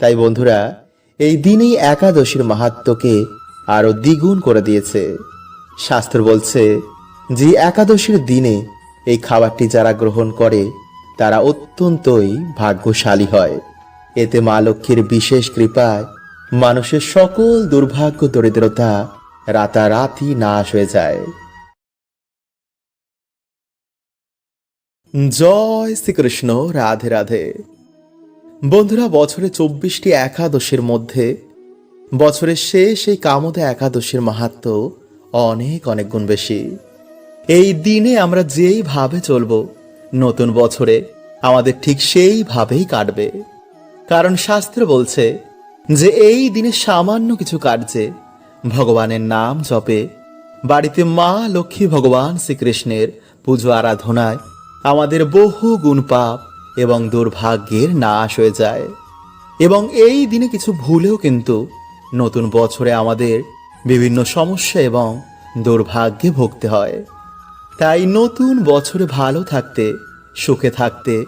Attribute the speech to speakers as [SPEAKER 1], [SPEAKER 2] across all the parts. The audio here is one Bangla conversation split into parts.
[SPEAKER 1] তাই বন্ধুরা, এই দিনেই একাদশীর মাহাত্মকে আরও দ্বিগুণ করে দিয়েছে। শাস্ত্র বলছে যে একাদশীর দিনে এই খাবারটি যারা গ্রহণ করে, তারা অত্যন্তই ভাগ্যশালী হয়। এতে মা লক্ষ্মীর বিশেষ কৃপায় মানুষের সকল দুর্ভাগ্য, দরিদ্রতা রাতারাতি নাশ হয়ে যায়। জয় শ্রীকৃষ্ণ, রাধে রাধে। বন্ধুরা, বছরে চব্বিশটি একাদশীর মধ্যে বছরের শেষ এই কামদা একাদশীর মাহাত্ম অনেক অনেক গুণ বেশি। এই দিনে আমরা যেইভাবে চলব, নতুন বছরে আমাদের ঠিক সেইভাবেই কাটবে। কারণ শাস্ত্র বলছে যে, এই দিনে সামান্য কিছু কার্যে ভগবানের নাম জপে, বাড়িতে মা লক্ষ্মী ভগবান শ্রীকৃষ্ণের পুজো আরাধনায় আমাদের বহু গুণ পাপ এবং দুর্ভাগ্যের নাশ হয়ে যায়। এবং এই দিনে কিছু ভুলেও কিন্তু নতুন বছরে আমাদের বিভিন্ন সমস্যা এবং দুর্ভাগ্যে ভুগতে হয়। তাই নতুন বছরে ভালো থাকতে, সুখে থাকতে,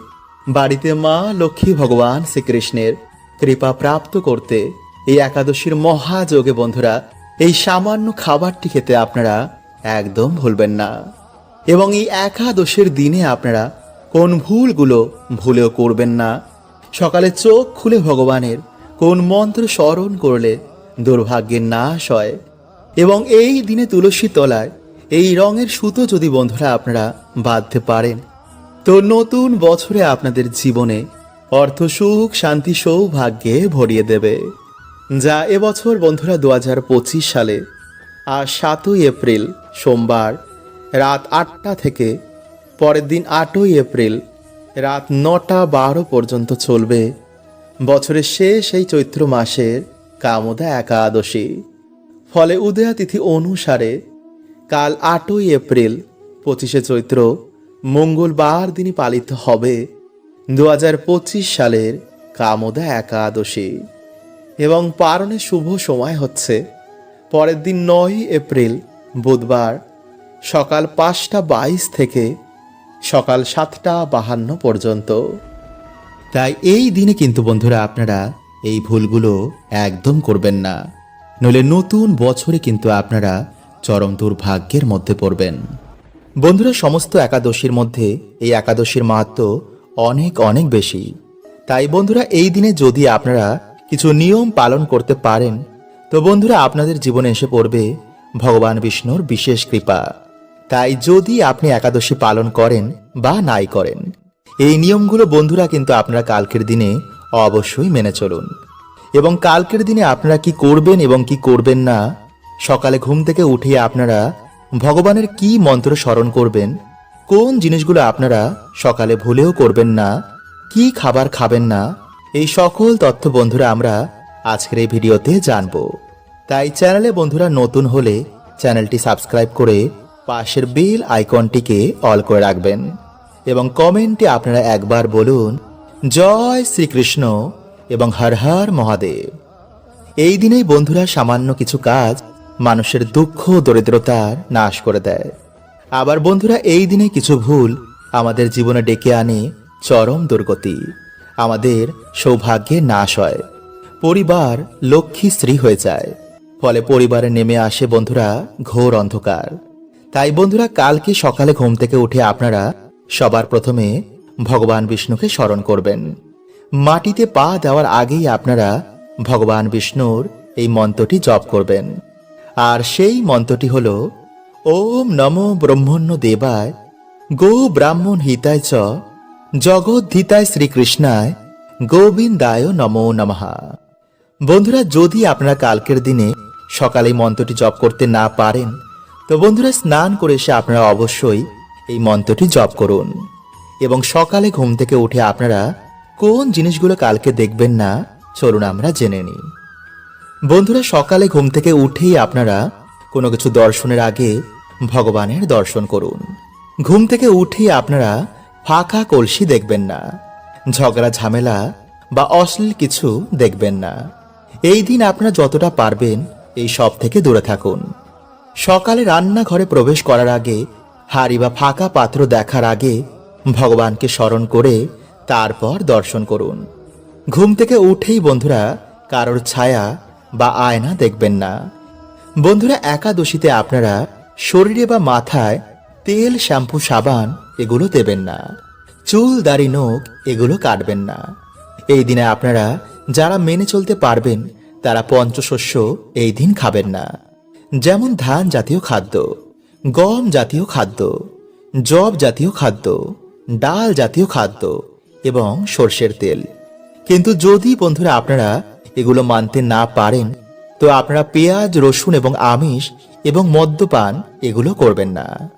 [SPEAKER 1] বাড়িতে মা, লক্ষ্মী, ভগবান, শ্রীকৃষ্ণের কৃপা প্রাপ্ত করতে এই একাদশীর মহাযোগে বন্ধুরা, এই সামান্য খাবারটি খেতে আপনারা একদম ভুলবেন না। এবং এই একাদশের দিনে আপনারা কোন ভুলগুলো ভুলেও করবেন না। সকালে চোখ খুলে ভগবানের কোন মন্ত্র স্মরণ করলে দুর্ভাগ্যের নাশ হয়। এবং এই দিনে তুলসী তলায় এই রঙের সুতো যদি বন্ধুরা আপনারা বাঁধতে পারেন, তো নতুন বছরে আপনাদের জীবনে অর্থ সুখ, শান্তি, সৌভাগ্যে ভরিয়ে দেবে। যা এবছর বন্ধুরা দু হাজার পঁচিশ সালে আর সাতই এপ্রিল সোমবার রাত আটটা থেকে পরের দিন আটই এপ্রিল, রাত নটা বারো পর্যন্ত চলবে। বছরের শেষ এই চৈত্র মাসের কামদা একাদশী। ফলে উদয়া তিথি অনুসারে কাল আটই এপ্রিল, পঁচিশে চৈত্র, মঙ্গলবার দিনই পালিত হবে দু হাজার পঁচিশ সালের কামদা একাদশী। এবং পারণের শুভ সময় হচ্ছে পরের দিন নয় এপ্রিল, বুধবার সকাল পাঁচটা বাইশ থেকে সকাল সাতটা বাহান্ন পর্যন্ত। তাই এই দিনে কিন্তু বন্ধুরা আপনারা এই ভুলগুলো একদম করবেন না। নইলে নতুন বছরে কিন্তু আপনারা চরম দুর্ভাগ্যের মধ্যে পড়বেন। বন্ধুরা, সমস্ত একাদশীর মধ্যে এই একাদশীর মাহাত্ম অনেক অনেক বেশি। তাই বন্ধুরা, এই দিনে যদি আপনারা কিছু নিয়ম পালন করতে পারেন, তো বন্ধুরা আপনাদের জীবনে এসে পড়বে ভগবান বিষ্ণুর বিশেষ কৃপা। তাই যদি আপনি একাদশী পালন করেন বা নাই করেন, এই নিয়মগুলো বন্ধুরা কিন্তু আপনারা কালকের দিনে অবশ্যই মেনে চলুন। এবং কালকের দিনে আপনারা কি করবেন এবং কি করবেন না, সকালে ঘুম থেকে উঠিয়ে আপনারা ভগবানের কি মন্ত্র স্মরণ করবেন, কোন জিনিসগুলো আপনারা সকালে ভুলেও করবেন না, কি খাবার খাবেন না, এই সকল তথ্য বন্ধুরা আমরা আজকের এই ভিডিওতে জানব। তাই চ্যানেলে বন্ধুরা নতুন হলে চ্যানেলটি সাবস্ক্রাইব করে পাশের বেল আইকনটিকে অল করে রাখবেন এবং কমেন্টে আপনারা একবার বলুন, জয় শ্রীকৃষ্ণ এবং হর হর মহাদেব। এই দিনেই বন্ধুরা সামান্য কিছু কাজ মানুষের দুঃখ, দরিদ্রতার নাশ করে দেয়। আবার বন্ধুরা, এই দিনে কিছু ভুল আমাদের জীবনে ডেকে আনে চরম দুর্গতি। আমাদের সৌভাগ্যে নাশ হয়। পরিবার লক্ষ্মী স্ত্রী হয়ে যায়। ফলে পরিবারে নেমে আসে বন্ধুরা ঘোর অন্ধকার। তাই বন্ধুরা, কালকে সকালে ঘুম থেকে উঠে আপনারা সবার প্রথমে ভগবান বিষ্ণুকে স্মরণ করবেন। মাটিতে পা দেওয়ার আগেই আপনারা ভগবান বিষ্ণুর এই মন্ত্রটি জপ করবেন। আর সেই মন্ত্রটি হল, ওম নমো ব্রহ্মণ্য দেবায়, গো ব্রাহ্মণ হিতায় চ জগদ্ধিতায় শ্রীকৃষ্ণায়, গোবিন্দায় নমো নমহা বন্ধুরা, যদি আপনারা কালকের দিনে সকালে মন্ত্রটি জপ করতে না পারেন তো বন্ধুরা, স্নান করে এসে আপনারা অবশ্যই এই মন্ত্রটি জপ করুন। এবং সকালে ঘুম থেকে উঠে আপনারা কোন জিনিসগুলো কালকে দেখবেন না, চলুন আমরা জেনে নিই। বন্ধুরা, সকালে ঘুম থেকে উঠেই আপনারা কোনো কিছু দর্শনের আগে ভগবানের দর্শন করুন। ঘুম থেকে উঠেই আপনারা ফাঁকা কলসি দেখবেন না, ঝগড়া, ঝামেলা বা অশ্লীল কিছু দেখবেন না। এই দিন আপনারা যতটা পারবেন এই সব থেকে দূরে থাকুন। সকালে রান্নাঘরে প্রবেশ করার আগে হাড়ি বা ফাঁকা পাত্র দেখার আগে ভগবানকে স্মরণ করে তারপর দর্শন করুন। ঘুম থেকে উঠেই বন্ধুরা কারোর ছায়া বা আয়না দেখবেন না। বন্ধুরা একাদশীতে আপনারা শরীরে বা মাথায় তেল, শ্যাম্পু, সাবান এগুলো দেবেন না। চুল, দাড়ি, নখ এগুলো কাটবেন না। এই দিনে আপনারা যারা মেনে চলতে পারবেন তারা পঞ্চশস্য এই দিন খাবেন না। যেমন ধান জাতীয় খাদ্য, গম জাতীয় খাদ্য জব জাতীয় খাদ্য, ডাল জাতীয় খাদ্য এবং সর্ষের তেল। কিন্তু যদি বন্ধুরা আপনারা এগুলো মানতে না পারেন, তো আপনারা পেঁয়াজ, রসুন এবং আমিষ এবং মদ্যপান এগুলো করবেন না।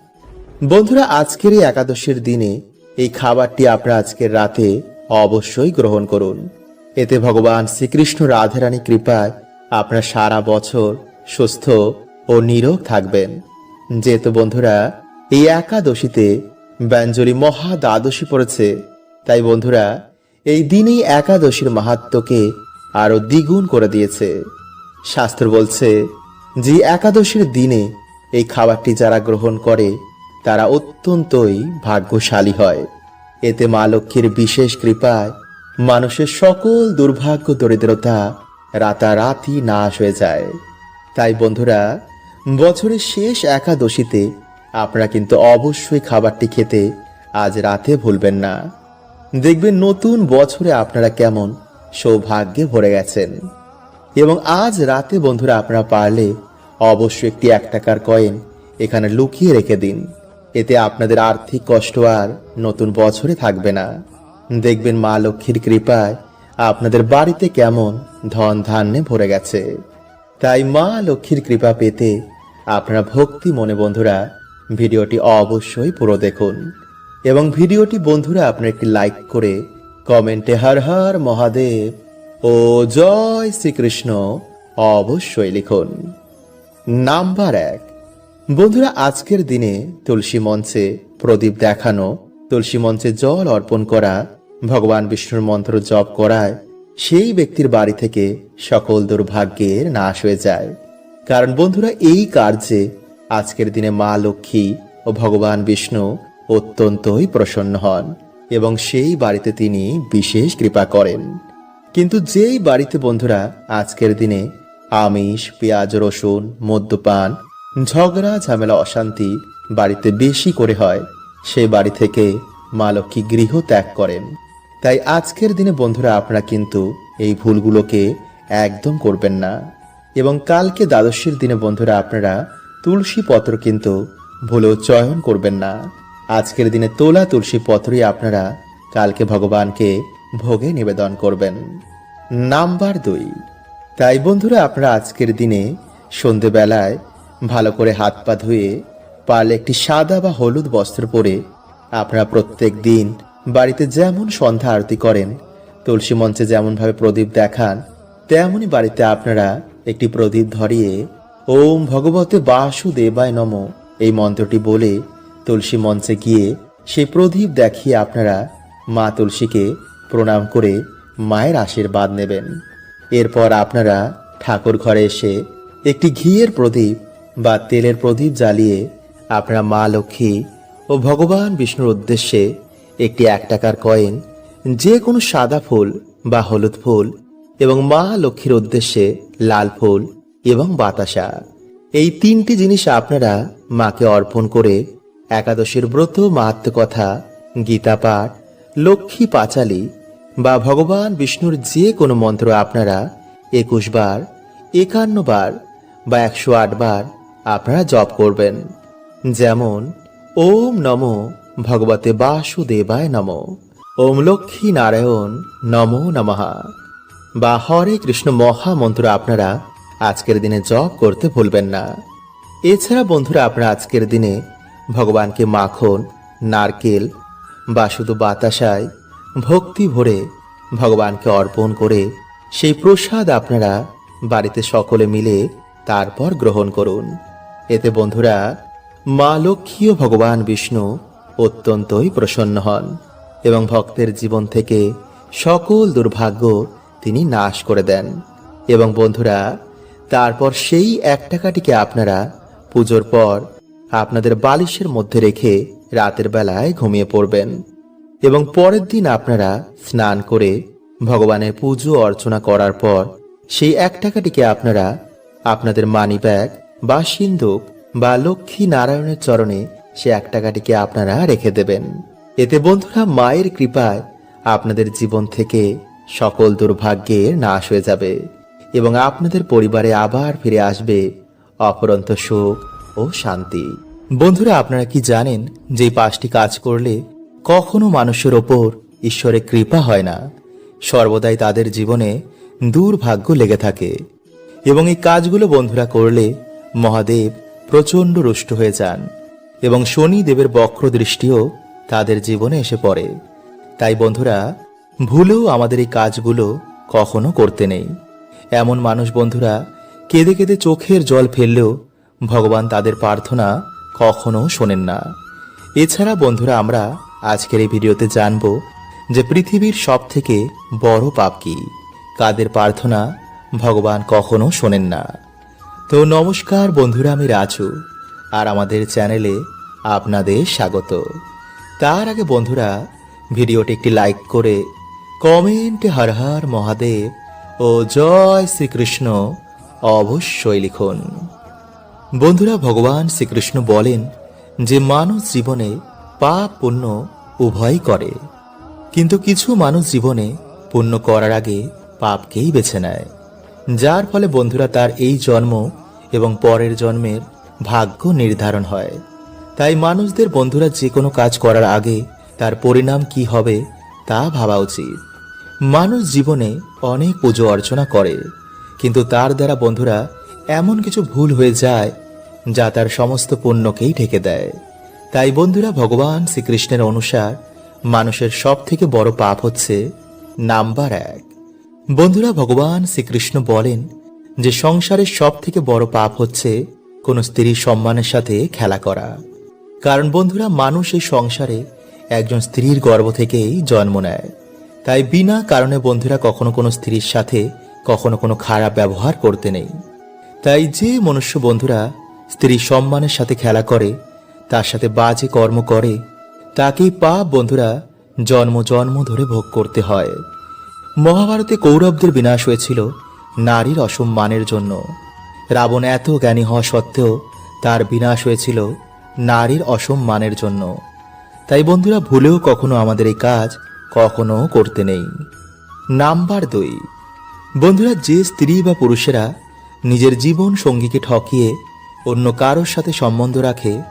[SPEAKER 1] বন্ধুরা, আজকের এই একাদশীর দিনে এই খাবারটি আপনারা আজকের রাতে অবশ্যই গ্রহণ করুন। এতে ভগবান শ্রীকৃষ্ণ রাধারানী কৃপায় আপনারা সারা বছর সুস্থ ও নিরোগ থাকবেন যেহেতু বন্ধুরা, এই একাদশীতে ব্যঞ্জলি মহা দ্বাদশী পড়েছে। তাই বন্ধুরা, এই দিনেই একাদশীর মাহাত্মকে আরও দ্বিগুণ করে দিয়েছে। শাস্ত্র বলছে যে, একাদশীর দিনে এই খাবারটি যারা গ্রহণ করে, তারা অত্যন্তই ভাগ্যশালী হয়। এতে মা লক্ষ্মীর বিশেষ কৃপায় মানুষের সকল দুর্ভাগ্য, দরিদ্রতা রাতারাতি নাশ হয়ে যায়। তাই বন্ধুরা বছরের শেষ একাদশীতে আপনারা কিন্তু অবশ্যই খাবারটি খেতে আজ রাতে ভুলবেন না। দেখবেন নতুন বছরে আপনারা কেমন সৌভাগ্যে ভরে গেছেন। এবং আজ রাতে বন্ধুরা আপনারা পারলে অবশ্যই একটি এক টাকার কয়েন এখানে লুকিয়ে রেখে দিন। এতে আপনাদের আর্থিক কষ্ট আর নতুন বছরে থাকবে না। দেখবেন মা লক্ষ্মীর কৃপায় আপনাদের বাড়িতে কেমন ধন ধান্যে ভরে গেছে। তাই মা লক্ষ্মীর কৃপা পেতে আপনারা ভক্তি মনে বন্ধুরা, ভিডিওটি অবশ্যই পুরো দেখুন। এবং ভিডিওটি বন্ধুরা আপনারা একটি লাইক করে কমেন্টে হর হর মহাদেব ও জয় শ্রীকৃষ্ণ অবশ্যই লিখুন। নাম্বার এক। বন্ধুরা, আজকের দিনে তুলসী মঞ্চে প্রদীপ দেখানো, তুলসী মঞ্চে জল অর্পণ করা, ভগবান বিষ্ণুর মন্ত্র জপ করায় সেই ব্যক্তির বাড়ি থেকে সকল দুর্ভাগ্যের নাশ হয়ে যায়। কারণ বন্ধুরা, এই কার্যে আজকের দিনে মা লক্ষ্মী ও ভগবান বিষ্ণু অত্যন্তই প্রসন্ন হন এবং সেই বাড়িতে তিনি বিশেষ কৃপা করেন। কিন্তু যেই বাড়িতে বন্ধুরা, আজকের দিনে আমিষ, পেঁয়াজ, রসুন, মদ্যপান, ঝগড়া, ঝামেলা, অশান্তি বাড়িতে বেশি করে হয় সেই বাড়ি থেকে মা লক্ষ্মী গৃহ ত্যাগ করেন। তাই আজকের দিনে বন্ধুরা, আপনারা কিন্তু এই ভুলগুলোকে একদম করবেন না। এবং কালকে দ্বাদশীর দিনে, বন্ধুরা, আপনারা তুলসী পত্র কিন্তু ভুলেও চয়ন করবেন না। আজকের দিনে তোলা তুলসী পত্রই আপনারা কালকে ভগবানকে ভোগে নিবেদন করবেন। নাম্বার দুই। তাই, বন্ধুরা, আপনারা আজকের দিনে সন্ধেবেলায় ভালো করে হাত পা ধুয়ে পারলে একটি সাদা বা হলুদ বস্ত্র পরে আপনারা প্রত্যেক দিন বাড়িতে যেমন সন্ধ্যা আরতি করেন, তুলসী মঞ্চে যেমনভাবে প্রদীপ দেখান তেমনই বাড়িতে আপনারা একটি প্রদীপ ধরিয়ে, ওম ভগবতে বাসুদেবায় নম। এই মন্ত্রটি বলে তুলসী মঞ্চে গিয়ে সেই প্রদীপ দেখিয়ে আপনারা মা তুলসীকে প্রণাম করে মায়ের আশীর্বাদ নেবেন। এরপর আপনারা ঠাকুর ঘরে এসে একটি ঘিয়ের প্রদীপ বা তেলের প্রদীপ জ্বালিয়ে আপনারা মা লক্ষ্মী ও ভগবান বিষ্ণুর উদ্দেশ্যে একটি এক টাকার কয়েন যে কোনো সাদা ফুল বা হলুদ ফুল এবং মা লক্ষ্মীর উদ্দেশ্যে লাল ফুল এবং বাতাসা। এই তিনটি জিনিস আপনারা মাকে অর্পণ করে একাদশীর ব্রত মাহাত্ম কথা গীতা পাঠ, লক্ষ্মী পাঁচালী বা ভগবান বিষ্ণুর যে কোনো মন্ত্র আপনারা একুশ বার, একান্ন বার বা একশো আট বার আপনারা জপ করবেন। যেমন, ওম নম ভগবতে বাসুদেবায় নম, ওম লক্ষ্মী নারায়ণ নমো নমঃ। বা হরে কৃষ্ণ মহামন্ত্র আপনারা আজকের দিনে জপ করতে ভুলবেন না। এছাড়া বন্ধুরা, আপনারা আজকের দিনে ভগবানকে মাখন, নারকেল বা শুধু বাতাসায় ভক্তি ভরে ভগবানকে অর্পণ করে সেই প্রসাদ আপনারা বাড়িতে সকলে মিলে তারপর গ্রহণ করুন। এতে বন্ধুরা, মা লক্ষ্মী ও ভগবান বিষ্ণু অত্যন্তই প্রসন্ন হন এবং ভক্তের জীবন থেকে সকল দুর্ভাগ্য তিনি নাশ করে দেন। এবং বন্ধুরা, তারপর সেই এক টাকাটিকে আপনারা পুজোর পর আপনাদের বালিশের মধ্যে রেখে রাতের বেলায় ঘুমিয়ে পড়বেন। এবং পরের দিন আপনারা স্নান করে ভগবানের পুজো অর্চনা করার পর সেই এক টাকাটিকে আপনারা আপনাদের মানি ব্যাগ বা সিন্ধুক বা লক্ষ্মী নারায়ণের চরণে সে এক টাকাটিকে আপনারা রেখে দেবেন। এতে বন্ধুরা, মায়ের কৃপায় আপনাদের জীবন থেকে সকল দুর্ভাগ্যের নাশ হয়ে যাবে এবং আপনাদের পরিবারে আবার ফিরে আসবে অপরন্ত সুখ ও শান্তি। বন্ধুরা, আপনারা কি জানেন যে পাঁচটি কাজ করলে কখনো মানুষের ওপর ঈশ্বরের কৃপা হয় না? সর্বদাই তাদের জীবনে দুর্ভাগ্য লেগে থাকে এবং এই কাজগুলো বন্ধুরা করলে মহাদেব প্রচণ্ড রুষ্ট হয়ে যান এবং শনি দেবের বক্র দৃষ্টিও তাদের জীবনে এসে পড়ে। তাই বন্ধুরা ভুলেও আমাদের এই কাজগুলো কখনো করতে নেই। এমন মানুষ বন্ধুরা, কেঁদে কেঁদে চোখের জল ফেললেও ভগবান তাদের প্রার্থনা কখনো শোনেন না। এছাড়া বন্ধুরা, আমরা আজকের এই ভিডিওতে জানব যে পৃথিবীর সব থেকে বড় পাপ কি? কাদের প্রার্থনা ভগবান কখনো শোনেন না। তো নমস্কার বন্ধুরা, আমি রাজু, আর আমাদের চ্যানেলে আপনাদের স্বাগত। তার আগে বন্ধুরা, ভিডিওটি একটি লাইক করে কমেন্টে হর মহাদেব ও জয় শ্রীকৃষ্ণ অবশ্যই লিখুন। বন্ধুরা, ভগবান শ্রীকৃষ্ণ বলেন যে মানুষ জীবনে পাপ পুণ্য উভয়ই করে। কিন্তু কিছু মানুষ জীবনে পুণ্য করার আগে পাপকেই বেছে নেয়। যার ফলে বন্ধুরা, তার এই জন্ম এবং পরের জন্মের ভাগ্য নির্ধারণ হয়। তাই মানুষদের বন্ধুরা যে কোনো কাজ করার আগে তার পরিণাম কি হবে তা ভাবা উচিত। মানুষ জীবনে অনেক পুজো অর্চনা করে, কিন্তু তার দ্বারা বন্ধুরা এমন কিছু ভুল হয়ে যায় যা তার সমস্ত পুণ্যকেই ঢেকে দেয়। তাই বন্ধুরা ভগবান শ্রীকৃষ্ণের অনুসার মানুষের সব থেকে বড় পাপ হচ্ছে নাম্বার এক। বন্ধুরা ভগবান শ্রীকৃষ্ণ বলেন যে সংসারের সব থেকে বড় পাপ হচ্ছে কোনো স্ত্রীর সম্মানের সাথে খেলা করা। কারণ বন্ধুরা মানুষ এই সংসারে একজন স্ত্রীর গর্ভ থেকেই জন্ম নেয়। তাই বিনা কারণে বন্ধুরা কখনো কোনো স্ত্রীর সাথে, কখনো কোনো খারাপ ব্যবহার করতে নেই। তাই যে মনুষ্য বন্ধুরা স্ত্রীর সম্মানের সাথে খেলা করে, তার সাথে বাজে কর্ম করে, তাকেই পাপ বন্ধুরা জন্ম জন্ম ধরে ভোগ করতে হয়। মহাভারতে কৌরবদের বিনাশ হয়েছিল নারীর অসম্মানের জন্য। রাবণ এত জ্ঞানী হওয়া সত্ত্বেও তার বিনাশ হয়েছিল নারীর অসম্মানের জন্য। তাই বন্ধুরা ভুলেও কখনো আমাদের এই কাজ কখনো করতে নেই। নাম্বার দুই। বন্ধুরা, যে স্ত্রী বা পুরুষেরা নিজের জীবন সঙ্গীকে ঠকিয়ে অন্য কারোর সাথে সম্বন্ধ রাখে,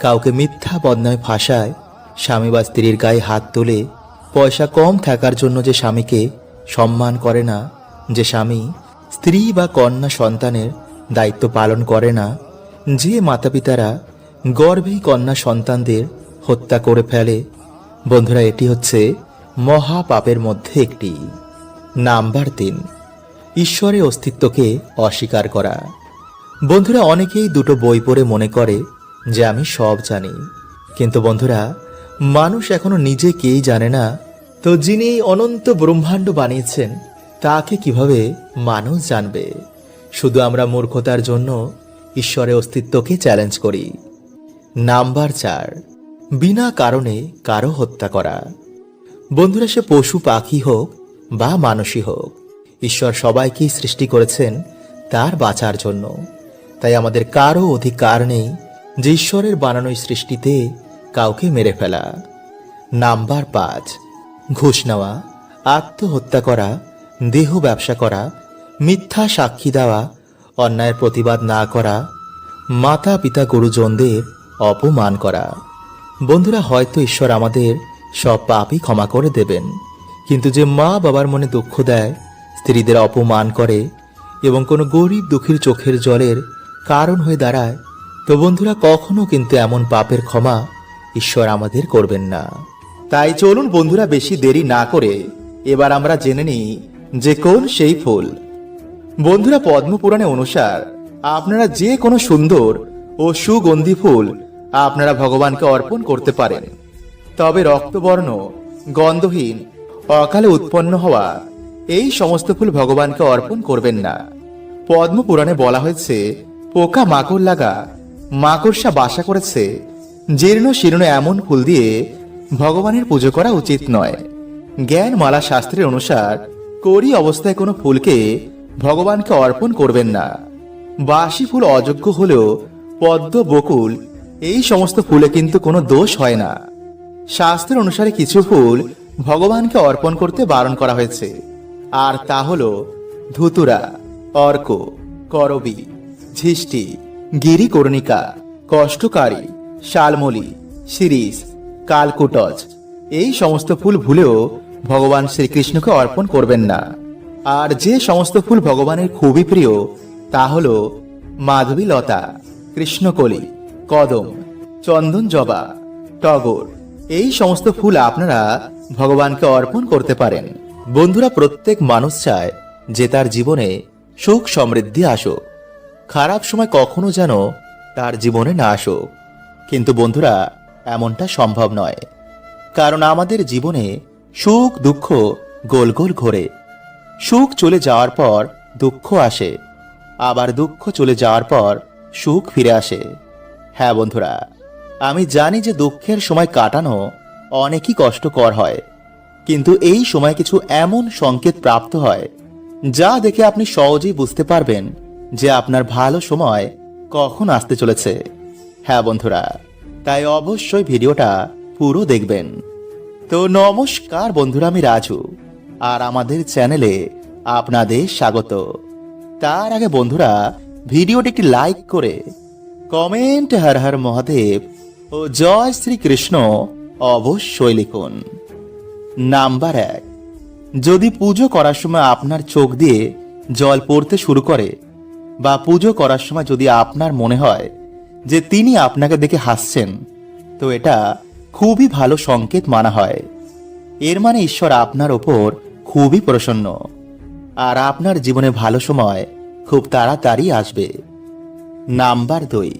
[SPEAKER 1] কাউকে মিথ্যা বদনামে ফাঁসায়, স্বামী বা স্ত্রীর গায়ে হাত তোলে পয়সা কম থাকার জন্য যে স্বামীকে সম্মান করে না, যে স্বামী স্ত্রী বা কন্যা সন্তানের দায়িত্ব পালন করে না, যে মাতা পিতারা গর্ভেই কন্যা সন্তানদের হত্যা করে ফেলে। বন্ধুরা, এটি হচ্ছে মহা পাপের মধ্যে একটি। নাম্বার তিন। ঈশ্বরের অস্তিত্বকে অস্বীকার করা। বন্ধুরা, অনেকেই দুটো বই পড়ে মনে করে যে আমি সব জানি। কিন্তু বন্ধুরা, মানুষ এখনও নিজে কেই জানে না। তো যিনি অনন্ত ব্রহ্মাণ্ড বানিয়েছেন, তাকে কীভাবে মানুষ জানবে? শুধু আমরা মূর্খতার জন্য ঈশ্বরের অস্তিত্বকে চ্যালেঞ্জ করি। নাম্বার চার। বিনা কারণে কারও হত্যা করা। বন্ধুরা, সে পশু পাখি হোক বা মানুষই হোক, ঈশ্বর সবাইকেই সৃষ্টি করেছেন তার বাঁচার জন্য। তাই আমাদের কারও অধিকার নেই যে ঈশ্বরের বানানো সৃষ্টিতে কাউকে মেরে ফেলা। নাম্বার পাঁচ, ঘুষ নেওয়া, আত্মহত্যা করা, দেহ ব্যবসা করা, মিথ্যা সাক্ষী দেওয়া, অন্যায়ের প্রতিবাদ না করা মাতা পিতা গুরুজনদের অপমান করা। বন্ধুরা, হয়তো ঈশ্বর আমাদের সব পাপই ক্ষমা করে দেবেন। কিন্তু যে মা বাবার মনে দুঃখ দেয়, স্ত্রীদের অপমান করে এবং কোনো গরিব দুঃখীর চোখের জলের কারণ হয়ে দাঁড়ায়, তো বন্ধুরা কখনো কিন্তু এমন পাপের ক্ষমা ঈশ্বর আমাদের করবেন না। তাই চলুন বন্ধুরা বেশি দেরি না করে এবার আমরা জেনে নিই যে কোন সেই ফুল। বন্ধুরা পদ্মপুরাণে অনুসার আপনারা যে কোনো সুন্দর ও সুগন্ধি ফুল আপনারা ভগবানকে অর্পণ করতে পারেন। তবে রক্তবর্ণ, গন্ধহীন, অকালে উৎপন্ন হওয়া, এই সমস্ত ফুল ভগবানকে অর্পণ করবেন না। পদ্মপুরাণে বলা হয়েছে, পোকা মাকড় লাগা, মাকড়সা বাসা করেছে, জীর্ণ শীর্ণ এমন ফুল দিয়ে ভগবানের পুজো করা উচিত নয়। জ্ঞানমালা শাস্ত্রের অনুসার, করি অবস্থায় কোনো ফুলকে ভগবানকে অর্পণ করবেন না। বাসি ফুল অযোগ্য হলেও পদ্ম বকুল, এই সমস্ত ফুলে কিন্তু কোনো দোষ হয় না। শাস্ত্রের অনুসারে কিছু ফুল ভগবানকে অর্পণ করতে বারণ করা হয়েছে। আর তা হল ধুতুরা, অর্ক, করবি ঝিষ্টি গিরিকর্ণিকা, কষ্টকারী, শালমলি, শিরিষ, কালকুটজ। এই সমস্ত ফুল ভুলেও ভগবান শ্রীকৃষ্ণকে অর্পণ করবেন না। আর যে সমস্ত ফুল ভগবানের খুবই প্রিয়, তা হল মাধবী লতা কৃষ্ণকলি, কদম চন্দন জবা টগর এই সমস্ত ফুল আপনারা ভগবানকে অর্পণ করতে পারেন। বন্ধুরা, প্রত্যেক মানুষ চায় যে তার জীবনে সুখ সমৃদ্ধি আসুক। খারাপ সময় কখনো যেন তার জীবনে না আসুক। কিন্তু বন্ধুরা, এমনটা সম্ভব নয়। কারণ আমাদের জীবনে সুখ, দুঃখ গোল গোল ঘোরে। সুখ চলে যাওয়ার পর দুঃখ আসে। আবার দুঃখ চলে যাওয়ার পর সুখ ফিরে আসে। হ্যাঁ বন্ধুরা আমি জানি যে দুঃখের সময় কাটানো অনেকই কষ্টকর হয়, কিন্তু এই সময় কিছু এমন সংকেত প্রাপ্ত হয়, যা দেখে আপনি সহজেই বুঝতে পারবেন যে আপনার ভালো সময় কখন আসতে চলেছে। হ্যাঁ বন্ধুরা, তাই অবশ্যই ভিডিওটা পুরো দেখবেন। তো নমস্কার বন্ধুরা, আমি রাজু, আর আমাদের চ্যানেলে আপনাদের স্বাগত। তার আগে বন্ধুরা, ভিডিওটি একটি লাইক করে কমেন্ট হর হর মহাদেব ও জয় শ্রীকৃষ্ণ অবশ্যই লিখুন। নাম্বার এক, যদি পুজো করার সময় আপনার চোখ দিয়ে জল পড়তে শুরু করে বা পুজো করার সময় যদি আপনার মনে হয় যে তিনি আপনাকে দেখে হাসছেন, তো এটা খুবই ভালো সংকেত মানা হয়। এর মানে ঈশ্বর আপনার ওপর খুবই প্রসন্ন আর আপনার জীবনে ভালো সময় খুব তাড়াতাড়ি আসবে। নাম্বার দুই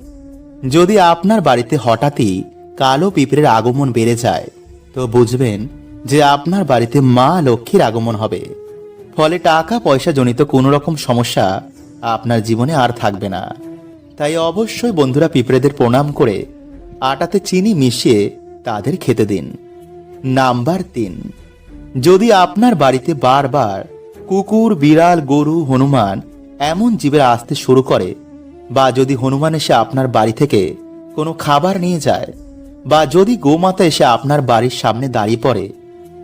[SPEAKER 1] যদি আপনার বাড়িতে হঠাৎই কালো পিঁপড়ের আগমন বেড়ে যায়, তো বুঝবেন যে আপনার বাড়িতে মা লক্ষ্মীর আগমন হবে। ফলে টাকা পয়সা জনিত কোনো রকম সমস্যা আপনার জীবনে আর থাকবে না। তাই অবশ্যই বন্ধুরা পিঁপড়েদের প্রণাম করে আটাতে চিনি মিশিয়ে তাদের খেতে দিন। নাম্বার তিন, যদি আপনার বাড়িতে বারবার কুকুর, বিড়াল, গরু, হনুমান এমন জীবের আসতে শুরু করে বা যদি হনুমান এসে আপনার বাড়ি থেকে কোনো খাবার নিয়ে যায়, বা যদি গোমাতা এসে আপনার বাড়ির সামনে দাঁড়িয়ে পড়ে,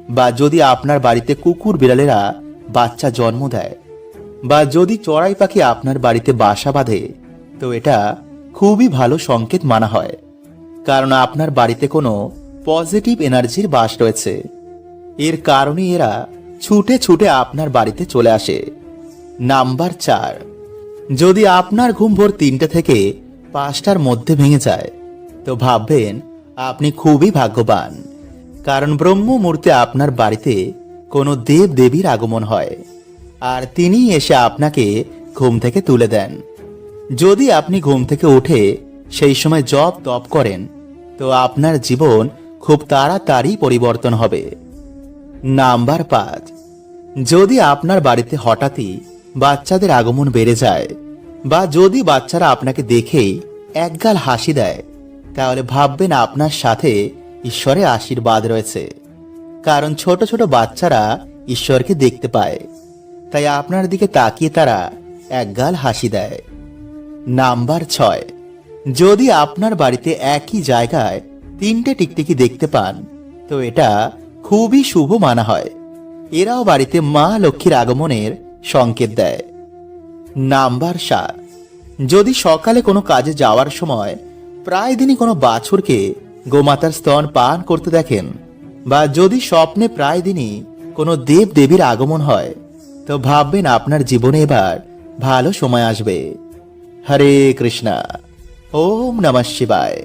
[SPEAKER 1] বা যদি আপনার বাড়িতে কুকুর বিড়ালেরা বাচ্চা জন্ম দেয়, বা যদি চড়াই পাখি আপনার বাড়িতে বাসা বাঁধে, তো এটা খুবই ভালো সংকেত মানা হয়। কারণ আপনার বাড়িতে কোনো পজিটিভ এনার্জির বাস রয়েছে। এর কারণে এরা ছুটে ছুটে আপনার বাড়িতে চলে আসে। নাম্বার চার। যদি আপনার ঘুম ভোর তিনটে থেকে পাঁচটার মধ্যে ভেঙে যায়, তো ভাববেন আপনি খুবই ভাগ্যবান। কারণ ব্রহ্ম মুহূর্তে আপনার বাড়িতে কোনো দেব দেবীর আগমন হয়, আর তিনি এসে আপনাকে ঘুম থেকে তুলে দেন। যদি আপনি ঘুম থেকে উঠে সেই সময় জপ তপ করেন, তো আপনার জীবন খুব তাড়াতাড়ি পরিবর্তন হবে। নাম্বার পাঁচ, যদি আপনার বাড়িতে হঠাৎই বাচ্চাদের আগমন বেড়ে যায় বা যদি বাচ্চারা আপনাকে দেখেই একগাল হাসি দেয়, তাহলে ভাববেন আপনার সাথে ঈশ্বরের আশীর্বাদ রয়েছে। কারণ ছোট ছোট বাচ্চারা ঈশ্বরকে দেখতে পায়। তাই আপনার দিকে তাকিয়ে তারা একগাল হাসি দেয়। নাম্বার ছয়, যদি আপনার বাড়িতে একই জায়গায় তিনটে টিকটিকি দেখতে পান, তো এটা খুবই শুভ মানা হয়। এরাও বাড়িতে মা লক্ষ্মীর আগমনের সংকেত দেয়। নাম্বার সাত। যদি সকালে কোনো কাজে যাওয়ার সময় প্রায় দিনই কোনো বাছুরকে গোমাতার স্তন পান করতে দেখেন, বা যদি স্বপ্নে প্রায় দিনই কোনো দেব দেবীর আগমন হয়, তো ভাববেন আপনার জীবনে এবার ভালো সময় আসবে। হরে কৃষ্ণা। ওম নমঃ শিবায়।